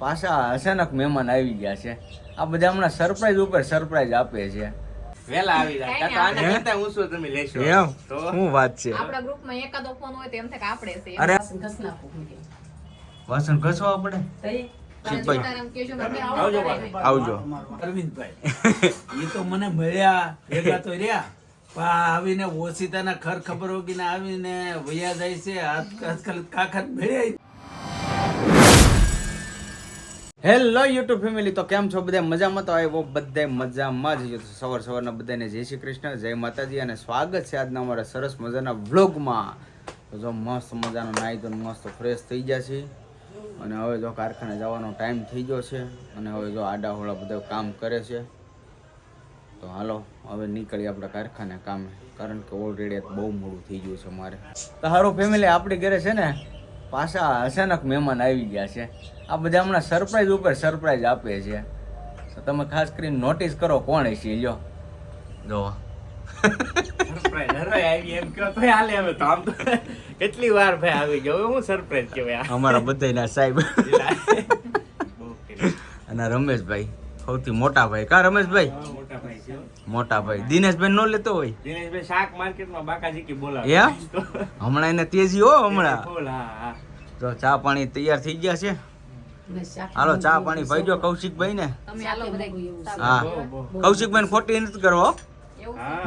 પાછા અચાનક મહેમાન આવી ગયા છે. આ બધા હમણાં સરપ્રાઈઝ ઉપર સરપ્રાઈઝ આપે છે. વેલા આવી જાય તો આને હે? કરતા ઊંચું તમે લેશો? એમ? શું વાત છે? આપણા ગ્રુપમાં એકાદો ફોન હોય તો એમ થાય કે આપણે છે. અરે. ઘસ નાખું વાસણ ઘસવા પડે? તઈ? તારે ભાઈ. જોતારામ કહેજો ને તમે આવજો અરવિંદભાઈ એ તો મને મળ્યા ભેગા તો રહ્યા પણ આવીને ઓશિતાના ખર ખબર હોગીને આવીને વૈયા જાય છે આજ- આજકાલ કાકા મળ્યા હેલો યુટ્યુબ ફેમિલી, તો કેમ છો બધા? મજામાં તો આવ્યો બધા મજામાં જ. છો. સવાર સવારના બધાને જય શ્રી કૃષ્ણ, જય માતાજી અને સ્વાગત છે આજના અમારા સરસ મજાના વ્લોગમાં. તો જો મસ્ત મજાનો નાહી તો મસ્ત ફ્રેશ થઈ ગયા છે અને હવે જો કારખાને જવાનો ટાઈમ થઈ ગયો છે અને હવે જો આડા હોળા બધા કામ કરે છે. તો હાલો, હવે નીકળીએ આપણે કારખાને કામે. કારણ કે ઓલરેડી બહુ મોડું થઈ ગયું છે મારે. તો હારું ફેમિલી આપણી ઘરે છે ને પાછા અચાનક મહેમાન આવી ગયા છે. આ બધા હમણાં સરપ્રાઈઝ ઉપર સરપ્રાઈઝ આપે છે. તો તમે ખાસ કરીને નોટિસ કરો કોણ હશે લ્યો. જો સરપ્રાઈઝ હરવાઈ આવી એમ કહો તોય હાલે હવે તો આમ તો. કેટલી વાર ભાઈ આવી ગયો હવે હું સરપ્રાઈઝ કહેવાય અમારા બધાના સાહેબ. અને રમેશભાઈ સૌથી મોટા ભાઈ. કા રમેશભાઈ? મોટા ભાઈ હો. ભાઈ દિનેશભાઈ નો લેતો હોય? દિનેશભાઈ શાક માર્કેટમાં બાકાજી કે બોલાવે. યા? હમણાં એને તેજી હો હમણાં. હા હા. જો ચા પાણી તૈયાર થઈ ગયા છે. હાલો ચા પાણી ભાઈજો કૌશિકભાઈ ને. હા. કૌશિકભાઈ ખોટી નથી કરવો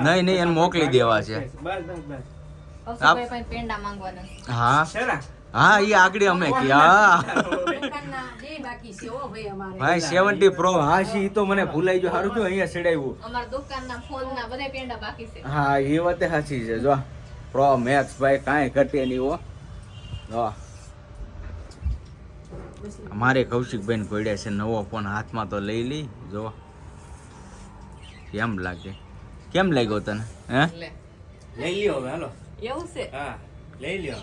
નહીં નહીં એને મોકલી દેવા છે. બસ બસ બસ. કૌશિકભાઈ પાસે પેંડા માંગવાના. હા? હા એ આગળ અમે ક્યાં હો. ભાઈ સેવન્ટી પ્રો હા છે ઈ તો મને ભૂલાઈ ગયો. સારું થયું અહીંયા ચડાવ્યું અમારા દુકાનના ફોનના બધા પેંડા બાકી છે. હા એ વાત સાચી છે જો. પ્રો મેક્સ ભાઈ કાંઈ ઘટે નહીં હો. જો. મારે કૌશિક બેન પડ્યા છે નવો ફોન હાથમાં તો લઈ લઈ જો. કેમ લાગે? કેમ લાગ્યો તને હે? લઈ લ્યો હવે હાલો. એવું છે? હા લઈ લ્યો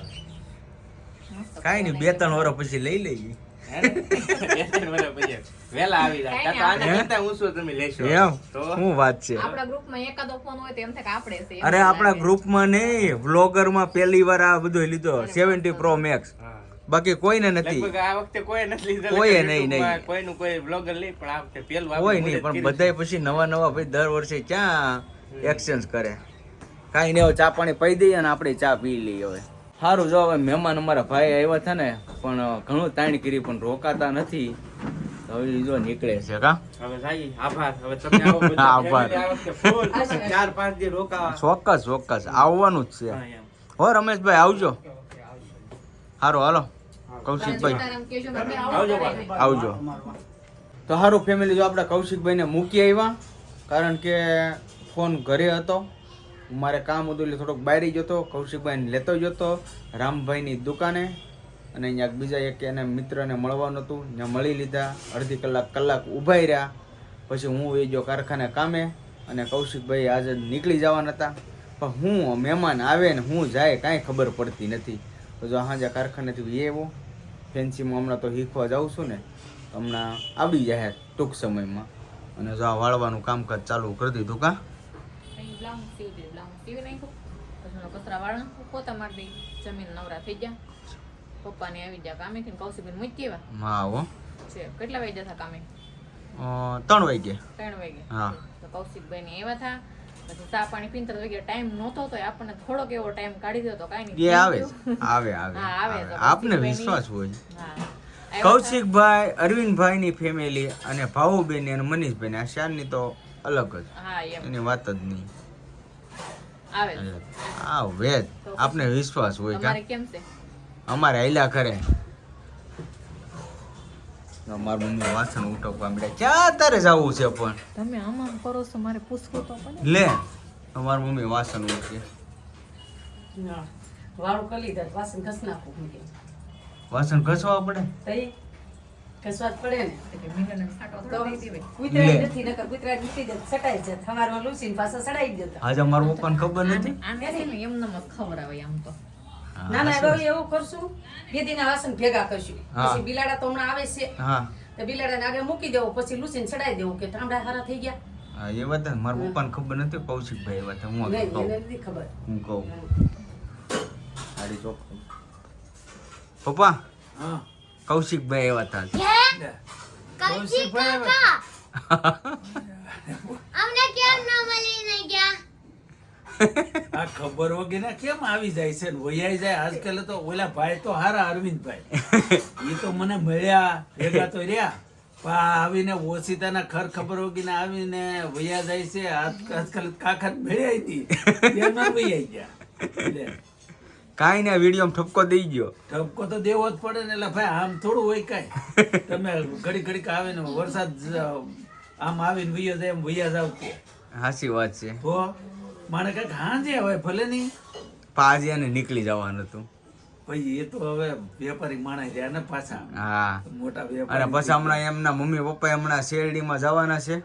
કાંઈ નહીં બે ત્રણ વર્ષ પછી લઈ લઈએ. હે ને? બે ત્રણ વર્ષ પછી. વેલા આવી જાય. કાં તો આને હે? કરતા ઊંચું તમે લેશો. એમ? તો? શું વાત છે? આપણા ગ્રુપમાં એકાદો ફોન હોય તો એમ થાય કે આપણે છે એમ અરે આપણા ગ્રુપમાં નહીં. વ્લોગરમાં પહેલી વાર આ બધું લીધો. Seventy pro max. બાકી કોઈને નથી. આ વખતે કોઈ નથી કોઈએ નહીં, નહીં. કોઈનું કોઈ બ્લોગર નહીં પણ આ વખતે પેલું કોઈ નહીં પણ બધાય પછી નવા નવા ભાઈ દર વર્ષે ક્યાં એક્સચેન્જ કરે? કાંઈ નહીં ચા પાણી પી દઈએ અને આપણે ચા પી લઈએ હવે. સારું જો હવે મહેમાન અમારા ભાઈ આવ્યા છે ને પણ ઘણું તાણ કરી પણ રોકાતા નથી. તો હવે જો નીકળે છે. કા હવે સાઈ આભાર. હવે તમે આવો આભાર. ચાર પાંચ દી રોકાવા. ચોક્કસ ચોક્કસ. આવવાનું જ છે. હો રમેશભાઈ આવજો. સારું હાલો. કૌશિકભાઈ. આવજો તો સારું ફેમિલી જો આપણે કૌશિકભાઈને મૂકી આવ્યા કારણ કે ફોન ઘરે હતો. મારે કામ હતું એટલે થોડોક બહાર જતો કૌશિકભાઈને લેતો જતો રામભાઈની દુકાને. અને અહીંયા બીજા એક એને મિત્રને મળવાનું હતું. ત્યાં મળી લીધા. અડધી કલાક કલાક ઊભા રહ્યા. પછી હું એ જો કારખાને કામે. અને કૌશિકભાઈ આજે નીકળી જવાના હતા. પણ હું મહેમાન આવે ને હું જાય કાંઈ ખબર પડતી નથી. તો જો હાજે કારખાનેથી એવો ફેન્સીમાં હમણાં તો શીખવા જાઉં છું ને. હમણાં આવડી જાય ટૂંક સમયમાં. અને જો આ વાળવાનું કામકાજ ચાલુ કરી દીધું કા. બ્લાઉઝ નાખ્યું. પછી કચરા વાળા પોતા મારી દઈ જમીન નવરા થઈ ગયા. પપ્પાને આવી ગયા કૌશિક ને કૌશિકભાઈને મૂકી આવ્યા હા હો. છે કેટલા વાગ્યા હતા કામે? ત્રણ વાગે ત્રણ વાગે હા. તો કૌશિકભાઈ ને એવા થા. પછી ચા પાણી પીને તરત વાગે ટાઈમ નહોતો તો આપણને થોડોક એવો ટાઈમ કાઢી દો તો કાંઈ નહીં. આવે આવે આવે. હા, આવે. આપને વિશ્વાસ હોય. હા. કૌશિકભાઈ અરવિંદભાઈ ની ફેમિલી અને ભાવુબેન અને મનીષભાઈ આ શાનની તો અલગ જ. એની વાત જ નહીં. આ વેદ. આપને વિશ્વાસ હોય કા? કેમ છે? અમારે આયલા કરે મારું મમ્મી વાસણ ઉટકવા મળે ક્યાં તારે જવું છે પણ? તમે આમાં કરો છો મારે પૂછવું તો પડે લે અમારી મમ્મી વાસણ ઉટકે. વાળું કરી લીધા વાસણ ઘસ નાખું કે. વાસણ ઘસવા પડે? તઈ? જ પડે ને. આજે મારા પપ્પાને ખબર નથી? છે એમને ખબર આવે આમ તો. ના ના હવે એવું કરશું બે દિના વાસણ ભેગા કરશું. પછી બિલાડા તો હમણાં આવે છે. તો બિલાડાને આગળ મૂકી દેવો પછી લૂસીને સડાઈ દેવું કે ઠામડા હારા થઈ ગયા. હા એ વાત મારા પપ્પાને ખબર નથી કૌશિકભાઈ એ વાત હું નથી ખબર. હું કહું. ચોખ્ખું પપ્પા? હા. કૌશિકભાઈ એવા હતા. કૌશિક અમને કેમ ન મળીને ગયા? આ ખબર વગેરે કેમ આવી જાય છે ને? વૈયાઈ જાય. આજકાલ તો ઓલા ભાઈ તો હારા અરવિંદભાઈ એ તો મને મળ્યા ભેગા તો રહ્યા. પા આવીને ઓશિતાના ખર ખબર વગીને આવીને વૈયા જાય છે. આજ- આજકાલ કાકા મળ્યા હતી એમાં વૈયા ગયા. કાંઈ ને વીડિયો ઠપકો દઈ ગયો. ઠપકો તો દેવો જ પડે ને એટલે ભાઈ આમ થોડું હોય કાંઈ. તમે ઘડી ઘડીક આવે ને વરસાદ આમ આવીને વૈયા જાય એમ વૈયા જાવ હાસી વાત છે. તો માણે કાંઈક હાંજે હોય ભલે નહીં. પાજી ને નીકળી જવાનું હતું. ભાઈ એ તો હવે વેપારી માણસ રહ્યા ને પાછા. હા. મોટા અને પછી હમણાં એમના મમ્મી પપ્પા હમણાં શેરડીમાં જવાના છે.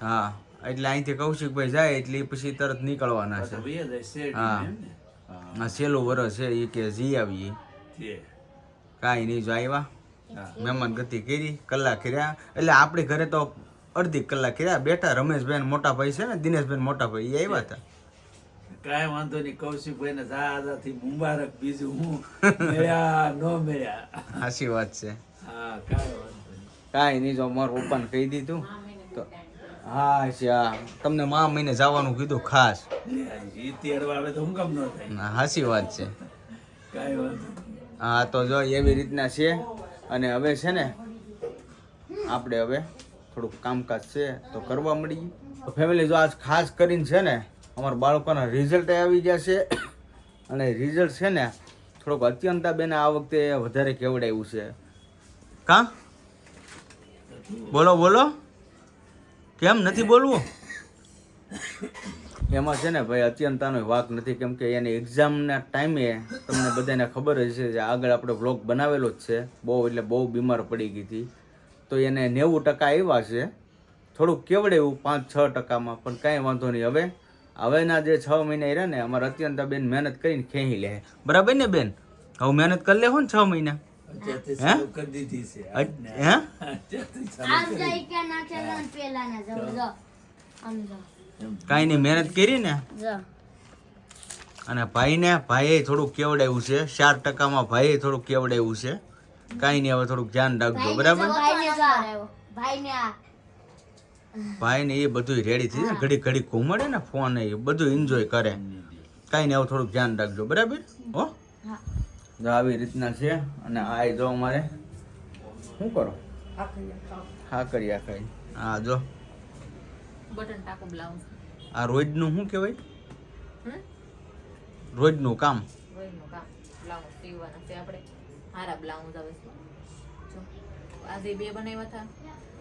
હા. એટલે અહીંથી કૌશિકભાઈ જાય એટલે પછી તરત નીકળવાના છે. ભાઈ વૈયા જાય શેરડી હા. આ છેલ્લું વરસ છે એ કે જી આવીએ. કાંઈ નહીં જો આવ્યા. મહેમાન ગતિ કરી કલાક કર્યા. એટલે આપણે ઘરે તો અડધી કલાક કર્યા. બેઠા રમેશભાઈ ને મોટા ભાઈ છે ને દિનેશભાઈ ને મોટા ભાઈ એ આવ્યા હતા. કાંઈ વાંધો નહીં કૌશિકભાઈ ને દાદાથી મુબારક બીજું હું મળ્યા ન મળ્યા. હાસી વાત છે. હા કાંઈ વાંધો કાંઈ નહીં જો મારું પપ્પાને કહી દીધું. હા હા તમને મા મહિને જવાનું કીધું ખાસ. તો હાસી વાત છે. હા તો જો એવી રીતના છે. અને હવે છે ને આપણે હવે થોડુંક કામકાજ છે તો કરવા મળી. ફેમિલી જો આજ ખાસ કરીને છે ને અમારા બાળકોના રિઝલ્ટ આવી ગયા છે. અને રિઝલ્ટ છે ને થોડુંક અત્યંતા બેને આ વખતે વધારે કેવડાવ્યું છે. કા? બોલો બોલો. કેમ નથી બોલવું? એમાં છે ને ભાઈ અત્યંતાનો વાક નથી કેમ કે એની એક્ઝામના ટાઈમે તમને બધાને ખબર જ છે કે આગળ આપણે વ્લોગ બનાવેલો જ છે. બહુ એટલે બહુ બીમાર પડી ગઈ હતી. તો એને નેવું ટકા આવ્યા છે. થોડુંક કેવડે એવું પાંચ છ ટકામાં પણ કાંઈ વાંધો નહીં. હવે હવેના જે છ મહિના રહ્યા ને અમારા અત્યંતા બેન મહેનત કરીને ખેંચી લે. બરાબર ને બેન? હવે મહેનત કરી લેવો ને છ મહિના. કાંઈ નહીં મહેનત કરી ને? અને ભાઈને ભાઈએ થોડુંક કેવડાવ્યું છે. ચાર ટકામાં ભાઈએ થોડુંક કેવડાવ્યું છે. કાંઈ નહીં હવે થોડુંક ધ્યાન રાખજો બરાબર? ભાઈને એ બધું રેડી થઈ જાય ઘડી ઘડી ઘુમડે ને ફોન એ બધું એન્જોય કરે. કાંઈ નહીં હવે થોડુંક ધ્યાન રાખજો બરાબર? હો? હા. જો આવી રીતના છે અને આ જો અમારે શું કરો? હા કરી આ ખાઈ હા જો. બટન ટાકો બ્લાઉઝ. આ રોજનું શું કહેવાય? રોજનું કામ. રોજનું કામ. બ્લાઉઝ સીવવાના છે આપણે. સારા બ્લાઉઝ આવે છે. જો. આજે બે બનાવ્યા હતા.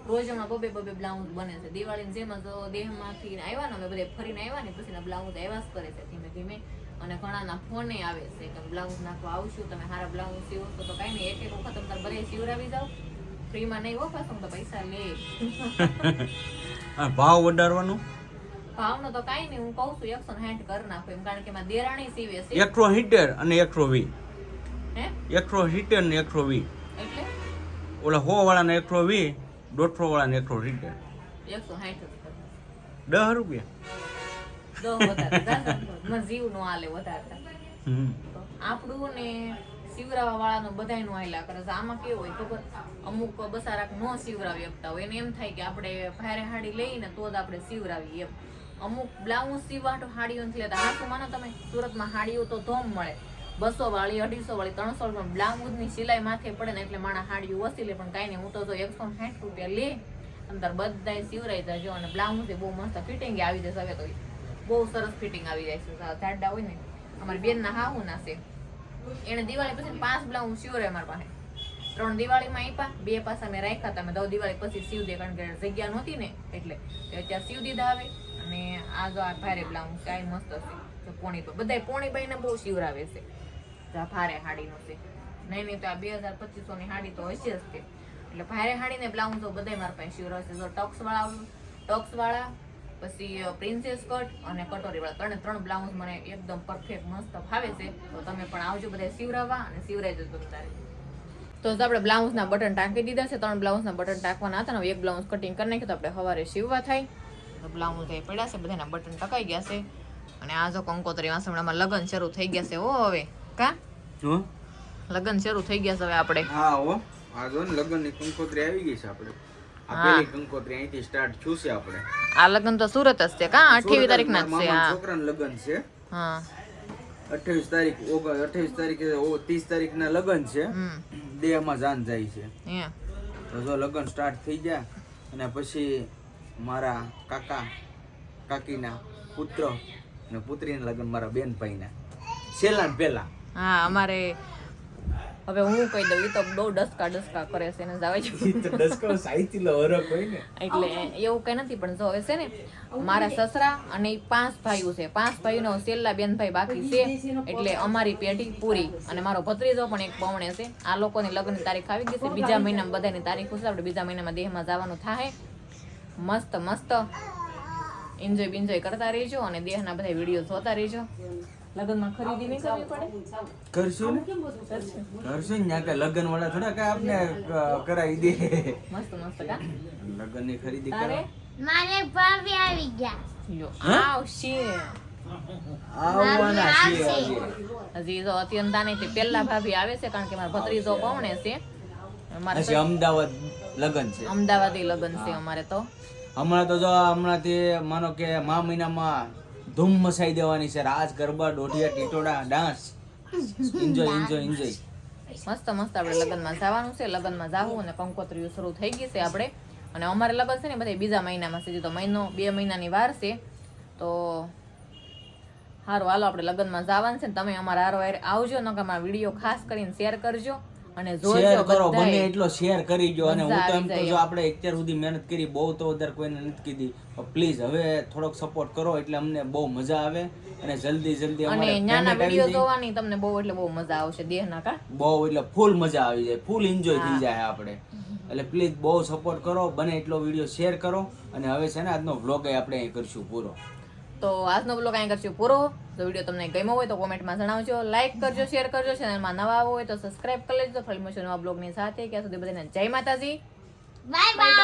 રોજ હમણાં બબે બબે બ્લાઉઝ બને છે. દિવાળીની જેમ જ દેહમાંથી આવ્યા ને બધે ફરીને આવ્યા ને પછી બ્લાઉઝ આવ્યા જ કરે છે ધીમે ધીમે. અને ઘણાના ફોને આવે છે કે બ્લાઉઝ નાખવા આવશું તમે હારા બ્લાઉઝ સીવો છો તો કાંઈ નહીં એક એક વખત તમે ભલે સીવડાવી જાઓ. ફ્રીમાં નહીં હો પાછું તો પૈસા લે. ભાવ વધારવાનો? ભાવનો તો કાંઈ નહીં હું કહું છું એકસો સાઠ કરી નાખો એમ કારણ કે એમાં દેરાણી સીવે છે. એકસો સિત્તેર અને એકસો વી હે? એકસો સિત્તેર ને એકસો વી એટલે? ઓલા સો વાળાને એકસો વીસ દોઢસો વાળાને એકસો સિત્તેર. એકસો સાઠ દસ રૂપિયા. દહ વધારે મને જીવ નો આલે વધારે. તો આપણું ને શિવરાવા વાળાનું બધાયનું આયલા કરે છે. આમાં કેવું હોય ખબર? અમુક બસારાક નો સીવરાવી શકતા હોય. એને એમ થાય કે આપણે ભારે હાડી લઈને તો જ આપણે શિવરાવી એમ. અમુક બ્લાઉઝ સીવાટો હાડીઓ નથી લેતા. હાથું માનો તમે? સુરતમાં હાડીઓ તો ધોમ મળે. બસો વાળી અઢીસો વાળી ત્રણસો પણ બ્લાઉઝની સિલાઈ માથે પડે ને એટલે માણા હાડીઓ વસી લે. પણ કાંઈ નહીં હું તો એકસો સાઠ રૂપિયા લે. અંદર બધાય સિવરાઈ જજો અને બ્લાઉઝ બહુ મસ્ત ફિટિંગ આવી જશે હવે તો બહુ સરસ ફિટિંગ આવી જાય છે. જાડા હોય ને, અમારી બેનના હાવ ના છે. એને દિવાળી પછી પાંચ બ્લાઉઝ સિવરે અમારી પાસે. ત્રણ દિવાળીમાં આપ્યા બે પાસા મેં રાખ્યા હતા. મેં દો દિવાળી પછી સીવ દે, કારણ કે જગ્યા નહોતી ને, એટલે અત્યારે સીવ દીધા આવે અને આ જો આ ભારે બ્લાઉઝ છે, આ મસ્ત છે. તો પોણી બધા બધાય પોણી બાઈને બહુ સીવરાવે છે. આ ભારે હાડીનો છે. નહીં નહીં, તો આ બે હજાર પચીસોની હાડી તો હશે જ તે. એટલે ભારે હાડીને બ્લાઉઝો બધાય મારા પાસે શિવરાવે છે. જો ટક્સ વાળા ટક્સ વાળા પછી પ્રિન્સેસ કટ અને કટોરીવાળા ત્રણે ત્રણ બ્લાઉઝ મને એકદમ પરફેક્ટ મસ્ત ભાવે છે. તો તમે પણ આવજો બધા સિવરાવવા અને સિવરાઈ જજો તારે તો આપણે બ્લાઉઝના બટન ટાંકી દીધા છે ત્રણ બ્લાઉઝના બટન ટાંકવાના હતા ને એક બ્લાઉઝ કટિંગ કરી નાખ્યું તો આપણે સવારે સીવવા થાય. તો બ્લાઉઝ એ પડ્યા છે બધાના બટન ટકાઈ ગયા છે. અને આ જો કંકોત્રી વાસણામાં લગ્ન શરૂ થઈ ગયા છે ઓ હવે. કા? લગ્ન શરૂ થઈ ગયા છે હવે આપણે. હા ઓ આ જો લગ્નની કંકોત્રી આવી ગઈ છે આપણે. આ પેલી કંકોત્રી અહીંથી સ્ટાર્ટ થયું છે આપણે. આ લગ્ન તો સુરત જ છે. કા? અઠ્યાવીસ તારીખ ના છે હા. છોકરાનું લગ્ન છે. હા. અઠ્યાવીસ તારીખ ઓગણ અઠ્યાવીસ તારીખે ઓ ત્રીસ તારીખના લગ્ન છે. દેહમાં જાન જાય છે. તો જો લગ્ન સ્ટાર્ટ થઈ ગયા અને પછી મારા કાકા કાકીના પુત્ર અને પુત્રીના લગ્ન મારા બેન ભાઈના છેલ્લા ને પહેલા. હા અમારે હવે હું કહી દઉં એ તો બહુ ડસકા ડસકા કરે છે એને જાવે ને. એટલે એવું કઈ નથી પણ જો હવે છે ને મારા સસરા અને પાંચ ભાઈઓ છે. પાંચ ભાઈઓનો છેલ્લા બેન ભાઈ બાકી છે. એટલે અમારી પેઢી પૂરી. અને મારો ભત્રીજો પણ એક પૌણે છે. આ લોકોની લગ્નની તારીખ આવી ગઈ છે. બીજા મહિનામાં બધાની તારીખ છે. આપણે બીજા મહિનામાં દેહમાં જવાનું થાય. મસ્ત મસ્ત એન્જોય બિન્જોય કરતા રહેજો અને દેહના બધા વીડિયો જોતા રહેજો. લગ્નમાં ખરીદી નહીં કરવી પડે? કરશું ને? કરશું? ને ત્યાં લગ્ન વાળા થોડા કઈ આપને કરાવી દે. મસ્ત મસ્ત કા? લગ્નની ખરીદી તારે? મારે ભાભી આવી ગયા. આવશે. આવવાના. હજી તો અત્યંત તે પહેલા ભાભી આવે છે કારણ કે મારા ભત્રીજો પવણે છે. અમારે અમદાવાદ લગ્ન છે. અમદાવાદી લગ્ન છે અમારે તો. હમણાં તો જો હમણાંથી માનો કે મા મહિનામાં ધૂમ મસાઈ દેવાની છે. રાજ, garba, dodhiya, titoda, dance. Enjoy enjoy enjoy મસ્ત મસ્ત આપણે લગ્નમાં જવાનું છે. લગ્નમાં જાવું અને કંકોત્રીઓ શરૂ થઈ ગઈ છે આપણે. અને અમારે લગ્ન છે ને બધા બીજા મહિનામાં છે. તો મહિનો, બે મહિનાની વાર છે. તો સારું હાલો, આપણે લગ્નમાં જવાનું છે ને તમે અમારા હારે આવજો. નકર અમારા વીડિયો ખાસ કરીને શેર કરજો. અને શેર કરો બને એટલો શેર કરી જો અને હું તો એમ કહું છું આપણે અત્યાર સુધી મહેનત કરી બહુ તો વધારે કોઈને નથી કીધી. પ્લીઝ હવે થોડોક સપોર્ટ કરો એટલે અમને બહુ મજા આવે. અને જલ્દી જલ્દી અને અમારે નાના વીડિયો જોવાની તમને બહુ એટલે બહુ મજા આવશે દેહના કા? બહુ એટલે ફૂલ મજા આવી જાય. ફૂલ એન્જોય થઈ જાય આપણે. એટલે પ્લીઝ બહુ સપોર્ટ કરો બને એટલો વીડિયો શેર કરો. અને હવે છે ને આજનો વ્લોગ આપણે અહીં કરશું પૂરો. તો આજનો બ્લોગ અહીં કરશું પૂરો. જો વીડિયો તમને ગમ્યો હોય તો કોમેન્ટમાં જણાવજો. લાઇક કરજો શેર કરજો. ચેનલમાં નવા આવો હોય તો સબસ્ક્રાઇબ કરી લેજો. ફરી મળશું નવા બ્લોગની સાથે. ત્યાં સુધી બધાને જય માતાજી. Bye bye